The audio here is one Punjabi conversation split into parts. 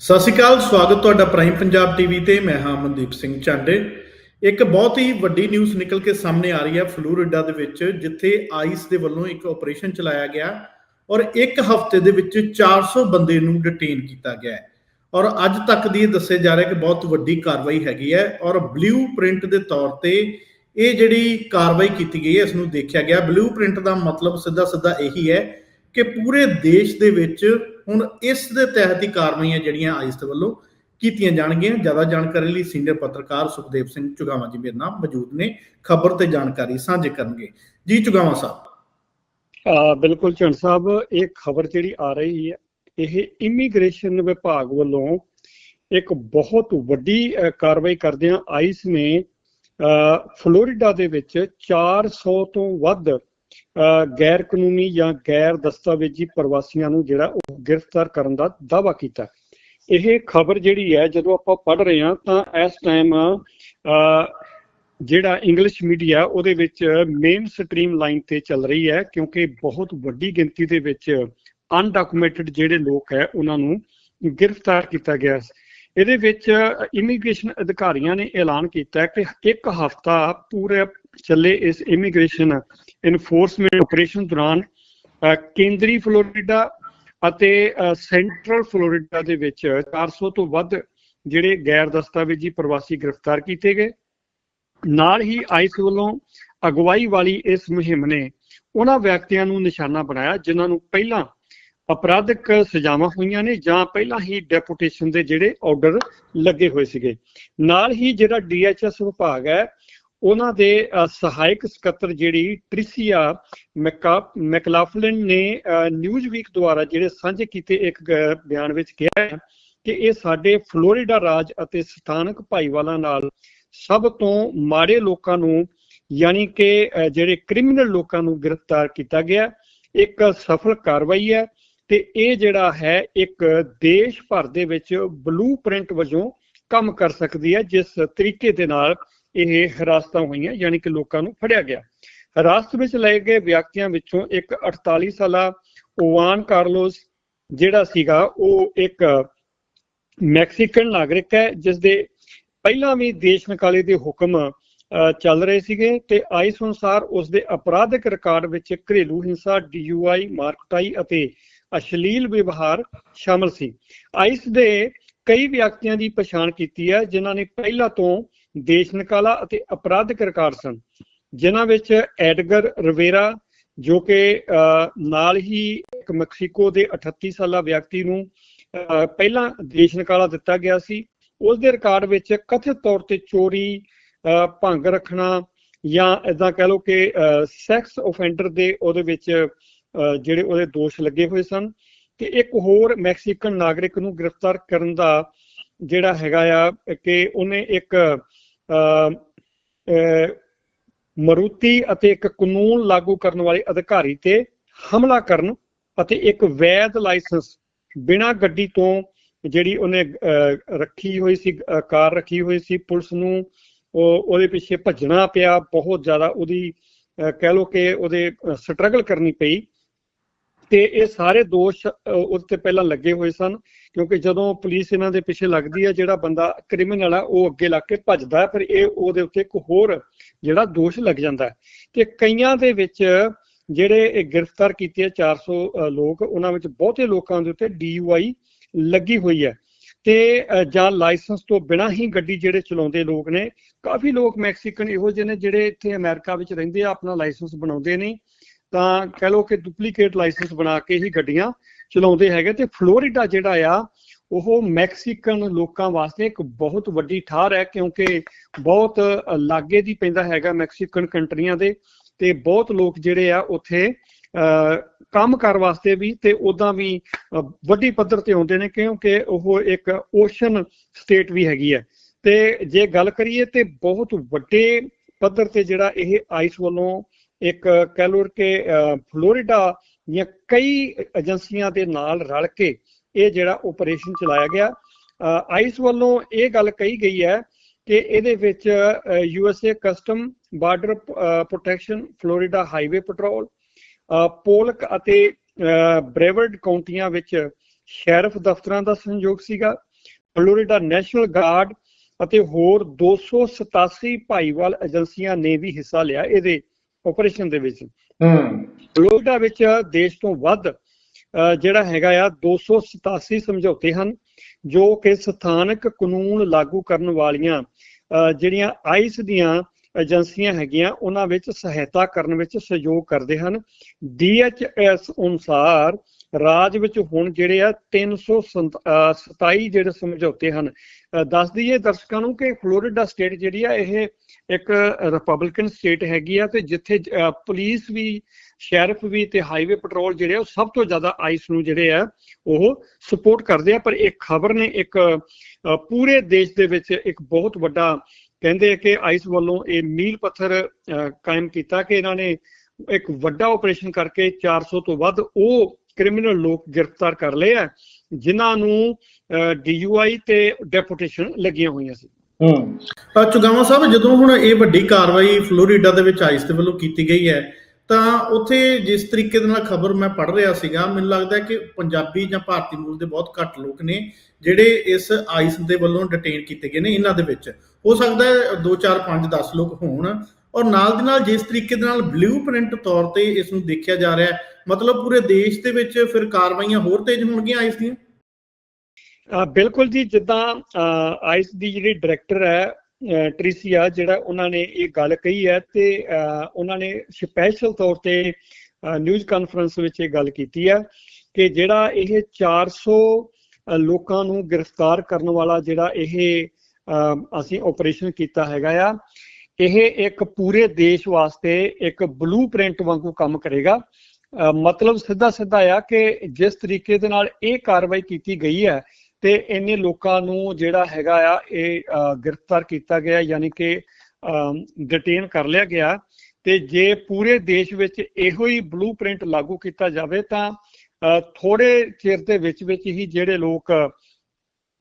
ਸਤਿ ਸ਼੍ਰੀ ਅਕਾਲ, ਸਵਾਗਤ ਤੁਹਾਡਾ ਪ੍ਰਾਈਮ ਪੰਜਾਬ ਟੀਵੀ ਤੇ, ਮੈਂ ਹਾਂ ਮਨਦੀਪ ਸਿੰਘ ਚਾਂਡੇ ਇੱਕ ਬਹੁਤ ਹੀ ਵੱਡੀ ਨਿਊਜ਼ ਨਿਕਲ ਕੇ ਸਾਹਮਣੇ ਆ ਰਹੀ ਹੈ ਫਲੋਰੀਡਾ ਦੇ ਵਿੱਚ, ਜਿੱਥੇ ਆਈਸ ਦੇ ਵੱਲੋਂ ਇੱਕ ਆਪਰੇਸ਼ਨ ਚਲਾਇਆ ਗਿਆ ਔਰ ਇੱਕ ਹਫ਼ਤੇ ਦੇ ਵਿੱਚ 400 ਬੰਦੇ ਨੂੰ ਡਿਟੇਨ ਕੀਤਾ ਗਿਆ ਹੈ। ਔਰ ਅੱਜ ਤੱਕ ਦੀ ਇਹ ਦੱਸਿਆ ਜਾ ਰਿਹਾ ਕਿ ਬਹੁਤ ਵੱਡੀ ਕਾਰਵਾਈ ਹੈਗੀ ਹੈ ਔਰ ਬਲੂ ਪ੍ਰਿੰਟ ਦੇ ਤੌਰ ਤੇ ਇਹ ਜਿਹੜੀ ਕਾਰਵਾਈ ਕੀਤੀ ਗਈ ਹੈ, ਇਸ ਨੂੰ ਦੇਖਿਆ ਗਿਆ। ਬਲੂ ਪ੍ਰਿੰਟ ਦਾ ਮਤਲਬ ਸਿੱਧਾ ਸਿੱਧਾ ਇਹੀ ਹੈ ਕਿ ਪੂਰੇ ਦੇਸ਼ ਦੇ ਵਿੱਚ ਹੁਣ ਇਸ ਦੇ ਤਹਿਤ ਹੀ ਕਾਰਵਾਈਆਂ ਜਿਹੜੀਆਂ ਆਈਸ ਵੱਲੋਂ ਕੀਤੀਆਂ ਜਾਣਗੀਆਂ। ਜ਼ਿਆਦਾ ਜਾਣਕਾਰੀ ਲਈ ਸੀਨੀਅਰ ਪੱਤਰਕਾਰ ਸੁਖਦੇਵ ਸਿੰਘ ਚੁਗਾਵਾ ਜੀ ਮੇਰੇ ਨਾਲ ਮੌਜੂਦ ਨੇ। ਖਬਰ ਤੇ ਜਾਣਕਾਰੀ ਸਾਂਝੇ ਕਰਨਗੇ। ਜੀ ਚੁਗਾਵਾ ਸਾਹਿਬ। ਬਿਲਕੁਲ ਚੰਦ ਸਾਹਿਬ ਇਹ ਖਬਰ ਜਿਹੜੀ ਆ ਰਹੀ ਹੈ ਇਹ ਇਮੀਗ੍ਰੇਸ਼ਨ ਵਿਭਾਗ ਵੱਲੋਂ ਇੱਕ ਬਹੁਤ ਵੱਡੀ ਕਾਰਵਾਈ ਕਰਦਿਆਂ ਆਈਸ ਨੇ ਅ, ਫਲੋਰੀਡਾ ਦੇ ਵਿੱਚ 400 ਤੋਂ ਵੱਧ ਗੈਰ ਕਾਨੂੰਨੀ ਜਾਂ ਗੈਰ ਦਸਤਾਵੇਜ਼ੀ ਪ੍ਰਵਾਸੀਆਂ ਨੂੰ ਜਿਹੜਾ ਉਹ ਗ੍ਰਿਫਤਾਰ ਕਰਨ ਦਾ ਦਾਅਵਾ ਕੀਤਾ। ਇਹ ਖਬਰ ਜਿਹੜੀ ਹੈ, ਜਦੋਂ ਆਪਾਂ ਪੜ੍ਹ ਰਹੇ ਹਾਂ, ਤਾਂ ਇਸ ਟਾਈਮ ਜਿਹੜਾ ਇੰਗਲਿਸ਼ ਮੀਡੀਆ ਉਹਦੇ ਵਿੱਚ ਮੇਨ ਸਟ੍ਰੀਮ ਲਾਈਨ ਤੇ ਚੱਲ ਰਹੀ ਹੈ, ਕਿਉਂਕਿ ਬਹੁਤ ਵੱਡੀ ਗਿਣਤੀ ਦੇ ਵਿੱਚ ਅਨਡਾਕੂਮੈਂਟਡ ਜਿਹੜੇ ਲੋਕ ਹੈ, ਉਹਨਾਂ ਨੂੰ ਗ੍ਰਿਫਤਾਰ ਕੀਤਾ ਗਿਆ ਇਹਦੇ ਵਿੱਚ ਇਮੀਗ੍ਰੇਸ਼ਨ ਅਧਿਕਾਰੀਆਂ ਨੇ ਐਲਾਨ ਕੀਤਾ ਕਿ ਇੱਕ ਹਫ਼ਤਾ ਪੂਰੇ ਚੱਲੇ ਇਸ ਇਮੀਗ੍ਰੇਸ਼ਨ ਇਨਫੋਰਸਮੈਂਟ ਆਪਰੇਸ਼ਨ ਦੌਰਾਨ ਕੇਂਦਰੀ ਫਲੋਰੀਡਾ ਅਤੇ ਸੈਂਟਰਲ ਫਲੋਰੀਡਾ ਦੇ ਵਿੱਚ 400 ਤੋਂ ਵੱਧ ਜਿਹੜੇ ਗੈਰ ਦਸਤਾਵੇਜ਼ੀ ਪ੍ਰਵਾਸੀ ਗ੍ਰਿਫਤਾਰ ਕੀਤੇ ਗਏ। ਨਾਲ ਹੀ ਆਈਸ ਵੱਲੋਂ ਅਗਵਾਈ ਵਾਲੀ ਇਸ ਮੁਹਿੰਮ ਨੇ ਉਹਨਾਂ ਵਿਅਕਤੀਆਂ ਨੂੰ ਨਿਸ਼ਾਨਾ ਬਣਾਇਆ, ਜਿਨ੍ਹਾਂ ਨੂੰ ਪਹਿਲਾਂ ਅਪਰਾਧਿਕ ਸਜ਼ਾਵਾਂ ਹੋਈਆਂ ਨੇ ਜਾਂ ਪਹਿਲਾਂ ਹੀ ਡੈਪੂਟੇਸ਼ਨ ਦੇ ਜਿਹੜੇ ਆਰਡਰ ਲੱਗੇ ਹੋਏ ਸੀਗੇ। ਨਾਲ ਹੀ ਜਿਹੜਾ ਡੀਐਚਐਸ ਵਿਭਾਗ ਹੈ ਉਹਨਾਂ ਦੇ ਸਹਾਇਕ ਸਕੱਤਰ ਜਿਹੜੀ ਟ੍ਰਿਸੀਆ ਮੈਕਾ, ਮੈਕਲਾਫਲਿਨ ਨੇ ਨਿਊਜ਼ ਵੀਕ ਦੁਆਰਾ ਜਿਹੜੇ ਸਾਂਝੇ ਕੀਤੇ ਇੱਕ ਬਿਆਨ ਵਿੱਚ ਕਿਹਾ ਕਿ ਇਹ ਸਾਡੇ ਫਲੋਰੀਡਾ ਰਾਜ ਅਤੇ ਸਥਾਨਕ ਭਾਈਵਾਲਾਂ ਨਾਲ ਸਭ ਤੋਂ ਮਾੜੇ ਲੋਕਾਂ ਨੂੰ, ਯਾਨੀ ਕਿ ਜਿਹੜੇ ਕ੍ਰਿਮੀਨਲ ਲੋਕਾਂ ਨੂੰ ਗ੍ਰਿਫਤਾਰ ਕੀਤਾ ਗਿਆ, ਇੱਕ ਸਫਲ ਕਾਰਵਾਈ ਹੈ ਤੇ ਇਹ ਜਿਹੜਾ ਹੈ ਇੱਕ ਦੇਸ਼ ਭਰ ਦੇ ਵਿੱਚ ਬਲੂ ਪ੍ਰਿੰਟ ਵਜੋਂ ਕੰਮ ਕਰ ਸਕਦੀ ਹੈ ਜਿਸ ਤਰੀਕੇ ਦੇ ਨਾਲ ਇਹ ਹਿਰਾਸਤਾਂ ਹੋਈਆਂ, ਯਾਨੀ ਕਿ ਲੋਕਾਂ ਨੂੰ ਫੜਿਆ ਗਿਆ। ਹਿਰਾਸਤ ਵਿੱਚ ਲਏ ਗਏ ਵਿਅਕਤੀਆਂ ਵਿੱਚੋਂ ਇੱਕ 48 ਸਾਲਾ ਓਵਾਨ ਕਾਰਲੋਸ, ਜਿਹੜਾ ਸੀਗਾ, ਉਹ ਇੱਕ ਮੈਕਸੀਕਨ ਨਾਗਰਿਕ ਹੈ ਜਿਸ ਦੇ ਪਹਿਲਾਂ ਵੀ ਦੇਸ਼ ਨਿਕਾਲੇ ਦੇ ਹੁਕਮ ਚੱਲ ਰਹੇ ਸੀਗੇ ਤੇ ਆਈਸ ਅਨੁਸਾਰ ਉਸ ਦੇ ਅਪਰਾਧਿਕ ਰਿਕਾਰਡ ਵਿੱਚ ਘਰੇਲੂ ਹਿੰਸਾ ਡੀਯੂਆਈ ਮਾਰਕਟਾਈ ਅਤੇ ਅਸ਼ਲੀਲ ਵਿਵਹਾਰ ਸ਼ਾਮਲ ਸੀ। ਆਈਸ ਦੇ ਕਈ ਵਿਅਕਤੀਆਂ ਦੀ ਪਛਾਣ ਕੀਤੀ ਹੈ, ਜਿਨ੍ਹਾਂ ਨੇ ਪਹਿਲਾਂ ਤੋਂ ਦੇਸ਼ ਨਿਕਾਲਾ ਅਤੇ ਅਪਰਾਧਿਕ ਰਿਕਾਰਡ ਸਨ ਜਿਨ੍ਹਾਂ ਵਿੱਚ ਐਡਗਰ ਰਵੇਰਾ ਜੋ ਕਿ ਨਾਲ ਹੀ ਇੱਕ ਮੈਕਸੀਕੋ ਦੇ 38 ਸਾਲਾ ਵਿਅਕਤੀ ਨੂੰ ਪਹਿਲਾਂ ਦੇਸ਼ ਨਿਕਾਲਾ ਦਿੱਤਾ ਗਿਆ ਸੀ ਉਸ ਦੇ ਰਿਕਾਰਡ ਵਿੱਚ ਕਥਿਤ ਤੌਰ ਤੇ ਚੋਰੀ ਭੰਗ ਰੱਖਣਾ ਜਾਂ ਇਦਾਂ ਕਹਿ ਲਓ ਕਿ ਸੈਕਸ ਆਫੈਂਡਰ ਦੇ ਉਹਦੇ ਵਿੱਚ ਅ, ਜਿਹੜੇ ਉਹਦੇ ਦੋਸ਼ ਲੱਗੇ ਹੋਏ ਸਨ ਤੇ ਇੱਕ ਹੋਰ ਮੈਕਸੀਕਨ ਨਾਗਰਿਕ ਨੂੰ ਗ੍ਰਿਫਤਾਰ ਕਰਨ ਦਾ ਜਿਹੜਾ ਹੈਗਾ ਆ ਕਿ ਉਹਨੇ ਇੱਕ ਮਰੂਤੀ ਅਤੇ ਇੱਕ ਕਾਨੂੰਨ ਲਾਗੂ ਕਰਨ ਵਾਲੇ ਅਧਿਕਾਰੀ ਤੇ ਹਮਲਾ ਕਰਨ ਅਤੇ ਇੱਕ ਵੈਧ ਲਾਇਸੈਂਸ ਬਿਨਾਂ ਗੱਡੀ ਤੋਂ ਜਿਹੜੀ ਉਹਨੇ ਅ, ਰੱਖੀ ਹੋਈ ਸੀ ਕਾਰ ਰੱਖੀ ਹੋਈ ਸੀ ਪੁਲਿਸ ਨੂੰ ਉਹ ਉਹਦੇ ਪਿੱਛੇ ਭੱਜਣਾ ਪਿਆ ਬਹੁਤ ਜ਼ਿਆਦਾ ਉਹਦੀ ਅ, ਕਹਿ ਲੋ ਕਿ ਉਹਦੇ ਸਟਰਗਲ ਕਰਨੀ ਪਈ। ਤੇ ਇਹ ਸਾਰੇ ਦੋਸ਼ ਅ, ਉਹਦੇ ਤੇ ਪਹਿਲਾਂ ਲੱਗੇ ਹੋਏ ਸਨ ਕਿਉਂਕਿ ਜਦੋਂ ਪੁਲਿਸ ਇਹਨਾਂ ਦੇ ਪਿੱਛੇ ਲੱਗਦੀ ਹੈ ਜਿਹੜਾ ਬੰਦਾ ਕ੍ਰਿਮੀਨਲ ਆ ਉਹ ਅੱਗੇ ਲੱਗ ਕੇ ਭੱਜਦਾ ਹੈ ਫਿਰ ਇਹ ਉਹਦੇ ਉੱਤੇ ਇੱਕ ਹੋਰ ਜਿਹੜਾ ਦੋਸ਼ ਲੱਗ ਜਾਂਦਾ ਤੇ ਕਈਆਂ ਦੇ ਵਿੱਚ ਜਿਹੜੇ ਇਹ ਗ੍ਰਿਫਤਾਰ ਕੀਤੇ ਆ 400 ਲੋਕ ਉਹਨਾਂ ਵਿੱਚ ਬਹੁਤੇ ਲੋਕਾਂ ਦੇ ਉੱਤੇ ਡੀਯੂਆਈ ਲੱਗੀ ਹੋਈ ਹੈ। ਤੇ ਜਾਂ ਲਾਇਸੈਂਸ ਤੋਂ ਬਿਨਾਂ ਹੀ ਗੱਡੀ ਜਿਹੜੇ ਚਲਾਉਂਦੇ ਲੋਕ ਨੇ ਕਾਫੀ ਲੋਕ ਮੈਕਸੀਕਨ ਇਹੋ ਜਿਹੇ ਨੇ ਜਿਹੜੇ ਇੱਥੇ ਅਮਰੀਕਾ ਵਿੱਚ ਰਹਿੰਦੇ ਆ ਆਪਣਾ ਲਾਇਸੈਂਸ ਬਣਾਉਂਦੇ ਨਹੀਂ ਤਾਂ ਕਹਿ ਲਓ ਕਿ ਡੁਪਲੀਕੇਟ ਲਾਇਸੈਂਸ ਬਣਾ ਕੇ ਹੀ ਗੱਡੀਆਂ ਚਲਾਉਂਦੇ ਹੈਗੇ ਤੇ ਫਲੋਰੀਡਾ ਜਿਹੜਾ ਆ ਉਹ ਮੈਕਸੀਕਨ ਲੋਕਾਂ ਵਾਸਤੇ ਇੱਕ ਬਹੁਤ ਵੱਡੀ ਠਾਰ ਹੈ ਕਿਉਂਕਿ ਬਹੁਤ ਲਾਗੇ ਦੀ ਪੈਂਦਾ ਹੈਗਾ ਮੈਕਸੀਕਨ ਕੰਟਰੀਆਂ ਦੇ ਤੇ ਬਹੁਤ ਲੋਕ ਜਿਹੜੇ ਆ ਉੱਥੇ ਅ, ਕੰਮ ਕਰ ਵਾਸਤੇ ਵੀ ਤੇ ਉਦਾਂ ਵੀ ਵੱਡੀ ਪੱਧਰ ਤੇ ਆਉਂਦੇ ਨੇ ਕਿਉਂਕਿ ਉਹ ਇੱਕ ਓਸ਼ਨ ਸਟੇਟ ਵੀ ਹੈਗੀ ਹੈ। ਤੇ ਜੇ ਗੱਲ ਕਰੀਏ ਤੇ ਬਹੁਤ ਵੱਡੇ ਪੱਧਰ ਤੇ ਜਿਹੜਾ ਇਹ ਆਈਸ ਵੱਲੋਂ ਇੱਕ ਕਹਿ ਲਓ ਕਿ ਫਲੋਰੀਡਾ ਦੀਆਂ ਕਈ ਏਜੰਸੀਆਂ ਦੇ ਨਾਲ ਰਲ ਕੇ ਇਹ ਜਿਹੜਾ ਆਪਰੇਸ਼ਨ ਚਲਾਇਆ ਗਿਆ। ਆਈਸ ਵੱਲੋਂ ਇਹ ਗੱਲ ਕਹੀ ਗਈ ਹੈ ਕਿ ਇਹਦੇ ਵਿੱਚ USA custom border protection, Florida highway patrol Polk ਅਤੇ ਬ੍ਰੇਵਰਡ ਕਾਉਂਟੀਆਂ ਵਿੱਚ ਸ਼ੈਰਫ ਦਫ਼ਤਰਾਂ ਦਾ ਸਹਿਯੋਗ ਸੀਗਾ, ਫਲੋਰੀਡਾ ਨੈਸ਼ਨਲ ਗਾਰਡ ਅਤੇ ਹੋਰ 287 ਭਾਈਵਾਲ ਏਜੰਸੀਆਂ ਨੇ ਵੀ ਹਿੱਸਾ ਲਿਆ। ਇਹਦੇ ਆਪਰੇਸ਼ਨ ਦੇ ਵਿੱਚ। ਹੂੰ। ਫਲੋਰੀਡਾ ਵਿੱਚ ਦੇਸ਼ ਤੋਂ ਵੱਧ ਜਿਹੜਾ ਹੈਗਾ ਆ 287 ਸਮਝੌਤੇ ਹਨ ਜੋ ਕਿ ਸਥਾਨਕ ਕਾਨੂੰਨ ਲਾਗੂ ਕਰਨ ਵਾਲੀਆਂ ਜਿਹੜੀਆਂ ਆਈਸ ਦੀਆਂ ਏਜੰਸੀਆਂ ਹੈਗੀਆਂ ਉਹਨਾਂ ਵਿੱਚ ਸਹਾਇਤਾ ਕਰਨ ਵਿੱਚ ਸਹਿਯੋਗ ਕਰਦੇ ਹਨ। DHS ਅਨੁਸਾਰ ਰਾਜ ਵਿੱਚ ਹੁਣ ਜਿਹੜੇ ਆ 327 ਜਿਹੜੇ ਸਮਝੌਤੇ ਹਨ ਦੱਸ ਦਈਏ ਦਰਸ਼ਕਾਂ ਨੂੰ ਕਿ ਫਲੋਰੀਡਾ ਸਟੇਟ ਜਿਹੜੀ ਆ ਇਹ ਇੱਕ ਰਿਪਬਲਿਕਨ ਸਟੇਟ ਹੈਗੀ ਆ ਤੇ ਜਿੱਥੇ ਪੁਲਿਸ ਵੀ ਸ਼ੈਰਿਫ ਵੀ ਤੇ ਹਾਈਵੇ ਪੈਟਰੋਲ ਜਿਹੜੇ ਉਹ ਸਭ ਤੋਂ ਜ਼ਿਆਦਾ ਆਈਸ ਨੂੰ ਜਿਹੜੇ ਆ ਉਹ ਸਪੋਰਟ ਕਰਦੇ ਆ। ਪਰ ਇਹ ਖਬਰ ਨੇ ਇੱਕ ਪੂਰੇ ਦੇਸ਼ ਦੇ ਵਿੱਚ ਇੱਕ ਬਹੁਤ ਵੱਡਾ ਕਹਿੰਦੇ ਆ ਕਿ ਆਈਸ ਵੱਲੋਂ ਇਹ ਮੀਲ ਪੱਥਰ ਅਹ, ਕਾਇਮ ਕੀਤਾ ਕਿ ਇਹਨਾਂ ਨੇ ਇੱਕ ਵੱਡਾ ਆਪਰੇਸ਼ਨ ਕਰਕੇ 400 ਤੋਂ ਵੱਧ ਉਹ ਕ੍ਰਿਮੀਨਲ ਲੋਕ ਗ੍ਰਿਫਤਾਰ ਕਰ ਲਏ ਆ, ਜਿਨ੍ਹਾਂ ਨੂੰ ਡੀਯੂਆਈ ਤੇ ਡੈਪੂਟੇਸ਼ਨ ਲੱਗੀਆਂ ਹੋਈਆਂ ਸੀ। ਹੂੰ। ਚੁਗਾਵਾ ਸਾਹਿਬ, ਜਦੋਂ ਹੁਣ ਇਹ ਵੱਡੀ ਕਾਰਵਾਈ ਫਲੋਰੀਡਾ ਦੇ ਵਿੱਚ ਆਈਸ ਦੇ ਵੱਲੋਂ ਕੀਤੀ ਗਈ ਹੈ, ਤਾਂ ਉੱਥੇ ਜਿਸ ਤਰੀਕੇ ਦੇ ਨਾਲ ਖਬਰ ਮੈਂ ਪੜ੍ਹ ਰਿਹਾ ਸੀਗਾ, ਮੈਨੂੰ ਲੱਗਦਾ ਕਿ ਪੰਜਾਬੀ ਜਾਂ ਭਾਰਤੀ ਮੂਲ ਦੇ ਬਹੁਤ ਘੱਟ ਲੋਕ ਨੇ, ਜਿਹੜੇ ਇਸ ਆਈਸ ਦੇ ਵੱਲੋਂ ਡਿਟੇਨ ਕੀਤੇ ਗਏ ਨੇ ਇਹਨਾਂ ਦੇ ਵਿੱਚ। ਹੋ ਸਕਦਾ ਹੈ 2 4 5 10 ਲੋਕ ਹੋਣ ਔਰ ਨਾਲ ਦੀ ਨਾਲ ਜਿਸ ਤਰੀਕੇ ਦੇ ਨਾਲ ਬਲੂਪ੍ਰਿੰਟ ਤੌਰ ਤੇ ਇਸ ਨੂੰ ਦੇਖਿਆ ਜਾ ਰਿਹਾ ਹੈ, ਮਤਲਬ ਪੂਰੇ ਦੇਸ਼ ਦੇ ਵਿੱਚ ਫਿਰ ਕਾਰਵਾਈਆਂ ਹੋਰ ਤੇਜ਼ ਹੋਣਗੀਆਂ ਆਈਸ ਦੀਆਂ? ਬਿਲਕੁਲ ਜੀ, ਜਿੱਦਾਂ ਆਈਸ ਦੀ ਜਿਹੜੀ ਡਾਇਰੈਕਟਰ ਹੈ ਟ੍ਰਿਸੀਆ ਜਿਹੜਾ ਉਹਨਾਂ ਨੇ ਇਹ ਗੱਲ ਕਹੀ ਹੈ ਤੇ ਉਹਨਾਂ ਨੇ ਸਪੈਸ਼ਲ ਤੌਰ ਤੇ ਨਿਊਜ਼ ਕਾਨਫਰੰਸ ਵਿੱਚ ਇਹ ਗੱਲ ਕੀਤੀ ਹੈ ਕਿ ਜਿਹੜਾ ਇਹ 400 ਅਹ ਲੋਕਾਂ ਨੂੰ ਗ੍ਰਿਫਤਾਰ ਕਰਨ ਵਾਲਾ ਜਿਹੜਾ ਇਹ ਅਸੀਂ ਆਪਰੇਸ਼ਨ ਕੀਤਾ ਹੈਗਾ ਆ ਇਹ ਇੱਕ ਪੂਰੇ ਦੇਸ਼ ਵਾਸਤੇ ਇੱਕ ਬਲੂਪ੍ਰਿੰਟ ਵਾਂਗੂ ਕੰਮ ਕਰੇਗਾ। ਮਤਲਬ ਸਿੱਧਾ ਸਿੱਧਾ ਆ ਕਿ ਜਿਸ ਤਰੀਕੇ ਦੇ ਨਾਲ ਇਹ ਕਾਰਵਾਈ ਕੀਤੀ ਗਈ ਹੈ ਤੇ ਇੰਨੇ ਲੋਕਾਂ ਨੂੰ ਜਿਹੜਾ ਹੈਗਾ ਆ ਇਹ ਗ੍ਰਿਫਤਾਰ ਕੀਤਾ ਗਿਆ ਯਾਨੀ ਕਿ ਡਿਟੇਨ ਕਰ ਲਿਆ ਗਿਆ। ਤੇ ਜੇ ਪੂਰੇ ਦੇਸ਼ ਵਿੱਚ ਇਹੋ ਹੀ ਬਲੂਪ੍ਰਿੰਟ ਲਾਗੂ ਕੀਤਾ ਜਾਵੇ ਤਾਂ ਅਹ, ਥੋੜੇ ਚਿਰ ਦੇ ਵਿੱਚ ਵਿੱਚ ਹੀ ਜਿਹੜੇ ਲੋਕ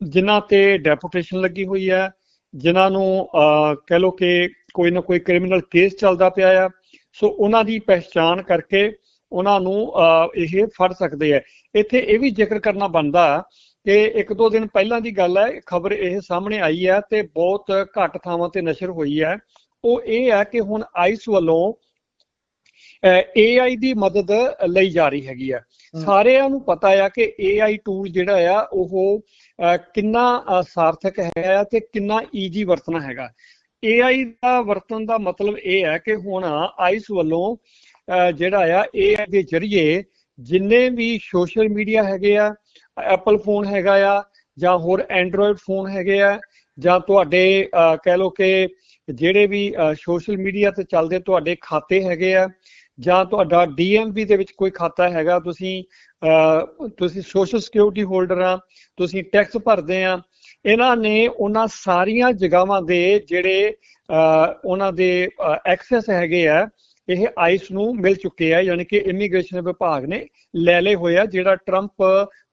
ਜਿਨ੍ਹਾਂ ਤੇ ਡੈਪੂਟੇਸ਼ਨ ਲੱਗੀ ਹੋਈ ਹੈ ਜਿਨ੍ਹਾਂ ਨੂੰ ਅਹ, ਕਹਿ ਲੋ ਕਿ ਕੋਈ ਨਾ ਕੋਈ ਕ੍ਰਿਮੀਨਲ ਕੇਸ ਚੱਲਦਾ ਪਿਆ ਆ। ਸੋ ਉਹਨਾਂ ਦੀ ਪਹਿਚਾਣ ਕਰਕੇ ਉਹਨਾਂ ਨੂੰ ਇਹ ਫੜ ਸਕਦੇ ਆ। ਇੱਥੇ ਇਹ ਵੀ ਜ਼ਿਕਰ ਕਰਨਾ ਬਣਦਾ ਕਿ ਇੱਕ ਦੋ ਦਿਨ ਪਹਿਲਾਂ ਦੀ ਗੱਲ ਹੈ ਖਬਰ ਇਹ ਸਾਹਮਣੇ ਆਈ ਹੈ ਤੇ ਬਹੁਤ ਘੱਟ ਥਾਵਾਂ ਤੇ ਨਸ਼ਰ ਹੋਈ ਹੈ। ਉਹ ਇਹ ਹੈ ਕਿ ਹੁਣ ਆਈਸ ਵੱਲੋਂ AI ਦੀ ਮਦਦ ਲਈ ਜਾ ਰਹੀ ਹੈਗੀ ਆ। ਸਾਰਿਆਂ ਨੂੰ ਪਤਾ ਆ ਕਿ AI ਟੂਲ ਜਿਹੜਾ ਆ ਉਹ ਕਿੰਨਾ ਸਾਰਥਕ ਹੈ ਤੇ ਕਿੰਨਾ ਈਜੀ ਵਰਤਣਾ ਹੈਗਾ। AI ਦਾ ਵਰਤਣ ਦਾ ਮਤਲਬ ਇਹ ਹੈ ਕਿ ਹੁਣ ਆਈਸ ਵੱਲੋਂ ਜਿਹੜਾ ਆ AI ਦੇ ਜ਼ਰੀਏ ਜਿੰਨੇ ਵੀ ਸੋਸ਼ਲ ਮੀਡੀਆ ਹੈਗੇ ਆ ਐਪਲ ਫੋਨ ਹੈਗਾ ਆ ਜਾਂ ਹੋਰ ਐਂਡਰੋਇਡ ਫੋਨ ਹੈਗੇ ਆ ਜਾਂ ਤੁਹਾਡੇ ਕਹਿ ਲਓ ਕਿ ਜਿਹੜੇ ਵੀ ਸੋਸ਼ਲ ਮੀਡੀਆ ਤੇ ਚੱਲਦੇ ਤੁਹਾਡੇ ਖਾਤੇ ਹੈਗੇ ਆ ਜਾਂ ਤੁਹਾਡਾ ਡੀਐਮਵੀ ਦੇ ਵਿੱਚ ਕੋਈ ਖਾਤਾ ਹੈਗਾ ਤੁਸੀਂ ਅਹ, ਤੁਸੀਂ ਸੋਸ਼ਲ ਸਿਕਿਉਰਿਟੀ ਹੋਲਡਰ ਆ ਤੁਸੀਂ ਟੈਕਸ ਭਰਦੇ ਆ ਇਹਨਾਂ ਨੇ ਉਹਨਾਂ ਸਾਰੀਆਂ ਜਗ੍ਹਾਵਾਂ ਦੇ ਜਿਹੜੇ ਉਹਨਾਂ ਦੇ ਐਕਸੈਸ ਹੈਗੇ ਆ, ਇਹ ਆਈਸ ਨੂੰ ਮਿਲ ਚੁੱਕੇ ਆ, ਯਾਨੀ ਕਿ ਇਮੀਗ੍ਰੇਸ਼ਨ ਵਿਭਾਗ ਨੇ ਲੈ ਲਏ ਹੋਏ ਆ, ਜਿਹੜਾ ਟਰੰਪ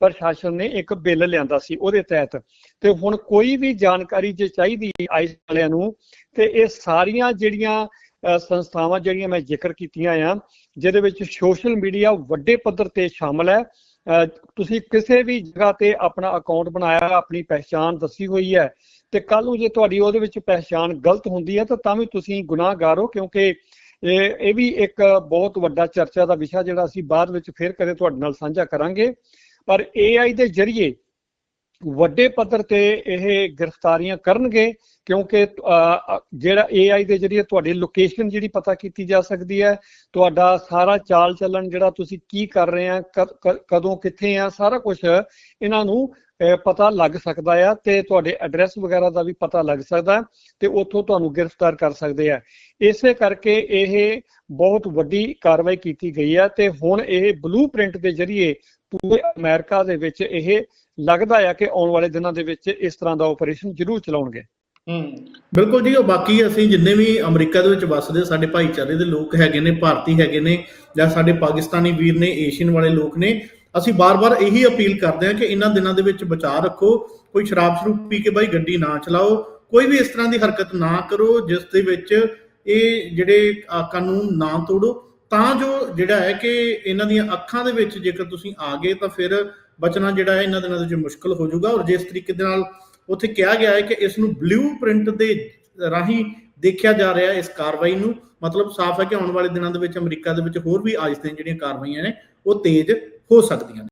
ਪ੍ਰਸ਼ਾਸਨ ਨੇ ਇੱਕ ਬਿੱਲ ਲਿਆਂਦਾ ਸੀ ਉਹਦੇ ਤਹਿਤ। ਤੇ ਹੁਣ ਕੋਈ ਵੀ ਜਾਣਕਾਰੀ ਜੇ ਚਾਹੀਦੀ ਆਈਸ ਵਾਲਿਆਂ ਨੂੰ, ਤੇ ਇਹ ਸਾਰੀਆਂ ਜਿਹੜੀਆਂ ਸੰਸਥਾਵਾਂ ਜਿਹੜੀਆਂ ਮੈਂ ਜ਼ਿਕਰ ਕੀਤੀਆਂ ਆ, ਜਿਹਦੇ ਵਿੱਚ ਸੋਸ਼ਲ ਮੀਡੀਆ ਵੱਡੇ ਪੱਧਰ ਤੇ ਸ਼ਾਮਲ ਹੈ ਤੁਸੀਂ ਕਿਸੇ ਵੀ ਜਗ੍ਹਾ ਤੇ ਆਪਣਾ ਅਕਾਊਂਟ ਬਣਾਇਆ, ਆਪਣੀ ਪਹਿਚਾਣ ਦੱਸੀ ਹੋਈ ਹੈ ਤੇ ਕੱਲ ਨੂੰ ਜੇ ਤੁਹਾਡੀ ਉਹਦੇ ਵਿੱਚ ਪਹਿਚਾਣ ਗਲਤ ਹੁੰਦੀ ਹੈ ਤਾਂ ਤਾਂ ਵੀ ਤੁਸੀਂ ਗੁਨਾਹਗਾਰ ਹੋ ਕਿਉਂਕਿ ਇਹ ਇਹ ਵੀ ਇੱਕ ਬਹੁਤ ਵੱਡਾ ਚਰਚਾ ਦਾ ਵਿਸ਼ਾ ਜਿਹੜਾ ਅਸੀਂ ਬਾਅਦ ਵਿੱਚ ਫਿਰ ਕਦੇ ਤੁਹਾਡੇ ਨਾਲ ਸਾਂਝਾ ਕਰਾਂਗੇ। ਪਰ AI ਦੇ ਜ਼ਰੀਏ ਵੱਡੇ ਪੱਧਰ ਤੇ ਇਹ ਗ੍ਰਿਫਤਾਰੀਆਂ ਕਰਨਗੇ, ਕਿਉਂਕਿ ਜਿਹੜਾ AI ਦੇ ਜ਼ਰੀਏ ਤੁਹਾਡੀ ਲੋਕੇਸ਼ਨ ਜਿਹੜੀ ਪਤਾ ਕੀਤੀ ਜਾ ਸਕਦੀ ਹੈ, ਤੁਹਾਡਾ ਸਾਰਾ ਚਾਲ ਚੱਲਣ ਜਿਹੜਾ ਤੁਸੀਂ ਕੀ ਕਰ ਰਹੇ ਆ ਕਦੋਂ ਕਿੱਥੇ ਆ, ਸਾਰਾ ਕੁਝ ਇਹਨਾਂ ਨੂੰ ਪਤਾ ਲੱਗ ਸਕਦਾ ਆ ਤੇ ਤੁਹਾਡੇ ਐਡਰੈਸ ਵਗੈਰਾ ਦਾ ਵੀ ਪਤਾ ਲੱਗ ਸਕਦਾ ਤੇ ਉੱਥੋਂ ਤੁਹਾਨੂੰ ਗ੍ਰਿਫਤਾਰ ਕਰ ਸਕਦੇ ਆ। ਇਸੇ ਕਰਕੇ ਇਹ ਬਹੁਤ ਵੱਡੀ ਕਾਰਵਾਈ ਕੀਤੀ ਗਈ ਹੈ ਤੇ ਹੁਣ ਇਹ ਬਲੂਪ੍ਰਿੰਟ ਦੇ ਜ਼ਰੀਏ ਪੂਰੇ ਅਮਰੀਕਾ ਦੇ ਵਿੱਚ ਇਹ ਲੱਗਦਾ ਆ ਕਿ ਆਉਣ ਵਾਲੇ ਦਿਨਾਂ ਦੇ ਵਿੱਚ ਇਸ ਤਰ੍ਹਾਂ ਦਾ ਆਪਰੇਸ਼ਨ ਜ਼ਰੂਰ ਚਲਾਉਣਗੇ। ਹੂੰ। ਬਿਲਕੁਲ ਜੀ ਉਹ ਬਾਕੀ ਅਸੀਂ ਜਿੰਨੇ ਵੀ ਅਮਰੀਕਾ ਦੇ ਵਿੱਚ ਵੱਸਦੇ ਸਾਡੇ ਭਾਈਚਾਰੇ ਦੇ ਲੋਕ ਹੈਗੇ ਨੇ ਭਾਰਤੀ ਹੈਗੇ ਨੇ ਜਾਂ ਸਾਡੇ ਪਾਕਿਸਤਾਨੀ ਵੀਰ ਨੇ ਏਸ਼ੀਅਨ ਵਾਲੇ ਲੋਕ ਨੇ ਅਸੀਂ ਬਾਰ-ਬਾਰ ਇਹੀ ਅਪੀਲ ਕਰਦੇ ਹਾਂ ਕਿ ਇਹਨਾਂ ਦਿਨਾਂ ਦੇ ਵਿੱਚ ਬਚਾਅ ਰੱਖੋ ਕੋਈ ਸ਼ਰਾਬ ਸ਼ਰੂਬ ਪੀ ਕੇ ਬਾਈ ਗੱਡੀ ਨਾ ਚਲਾਓ ਕੋਈ ਵੀ ਇਸ ਤਰ੍ਹਾਂ ਦੀ ਹਰਕਤ ਨਾ ਕਰੋ ਜਿਸ ਦੇ ਵਿੱਚ ਇਹ ਜਿਹੜੇ ਕਾਨੂੰਨ ਨਾ ਤੋੜੋ ਤਾਂ ਜੋ ਜਿਹੜਾ ਹੈ ਕਿ ਇਹਨਾਂ ਦੀਆਂ ਅੱਖਾਂ ਦੇ ਵਿੱਚ ਜੇਕਰ ਤੁਸੀਂ ਆ ਗਏ ਤਾਂ ਫਿਰ ਬਚਣਾ ਜਿਹੜਾ ਹੈ ਇਹਨਾਂ ਦਿਨਾਂ ਦੇ ਵਿੱਚ ਮੁਸ਼ਕਲ ਹੋ ਜਾਊਗਾ ਔਰ ਜਿਸ ਤਰੀਕੇ ਦੇ ਨਾਲ ਉੱਥੇ ਕਿਹਾ ਗਿਆ ਹੈ ਕਿ ਇਸ ਨੂੰ ਬਲੂ ਪ੍ਰਿੰਟ ਦੇ ਰਾਹੀਂ ਦੇਖਿਆ ਜਾ ਰਿਹਾ ਇਸ ਕਾਰਵਾਈ ਨੂੰ। ਮਤਲਬ ਸਾਫ਼ ਹੈ ਕਿ ਆਉਣ ਵਾਲੇ ਦਿਨਾਂ ਦੇ ਵਿੱਚ ਅਮਰੀਕਾ ਦੇ ਵਿੱਚ ਹੋਰ ਵੀ ਆਈਸ ਦੀਆਂ ਜਿਹੜੀਆਂ ਕਾਰਵਾਈਆਂ ਨੇ, ਉਹ ਤੇਜ਼ ਹੋ ਸਕਦੀਆਂ ਨੇ।